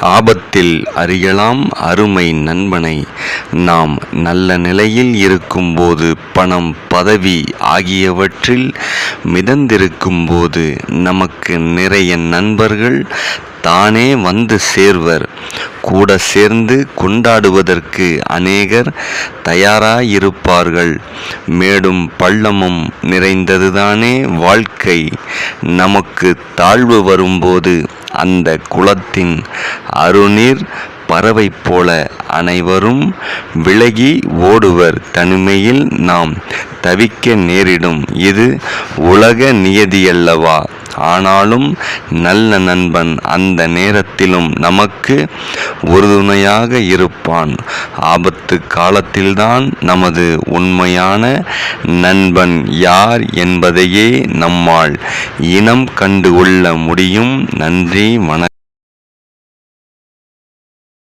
ஆபத்தில் அறியலாம் அருமை நண்பனை. நாம் நல்ல நிலையில் இருக்கும்போது பணம் பதவி ஆகியவற்றில் மிதந்திருக்கும்போது நமக்கு நிறைய நண்பர்கள் தானே வந்து சேர்வர். கூட சேர்ந்து கொண்டாடுவதற்கு அநேகர் தயாராயிருப்பார்கள். மேடும் பள்ளமும் நிறைந்ததுதானே வாழ்க்கை. நமக்கு தாழ்வு வரும்போது அந்த குளத்தின் அருநீர் பறவை போல அனைவரும் விலகி ஓடுவர். தனிமையில் நாம் தவிக்க நேரிடும். இது உலக நியதியல்லவா? ஆனாலும் நல்ல நண்பன் அந்த நேரத்திலும் நமக்கு உறுதுணையாக இருப்பான். ஆபத்து காலத்தில்தான் நமது உண்மையான நண்பன் யார் என்பதையே நம்மால் இனம் கண்டு கொள்ள முடியும். நன்றி வணக்கம்.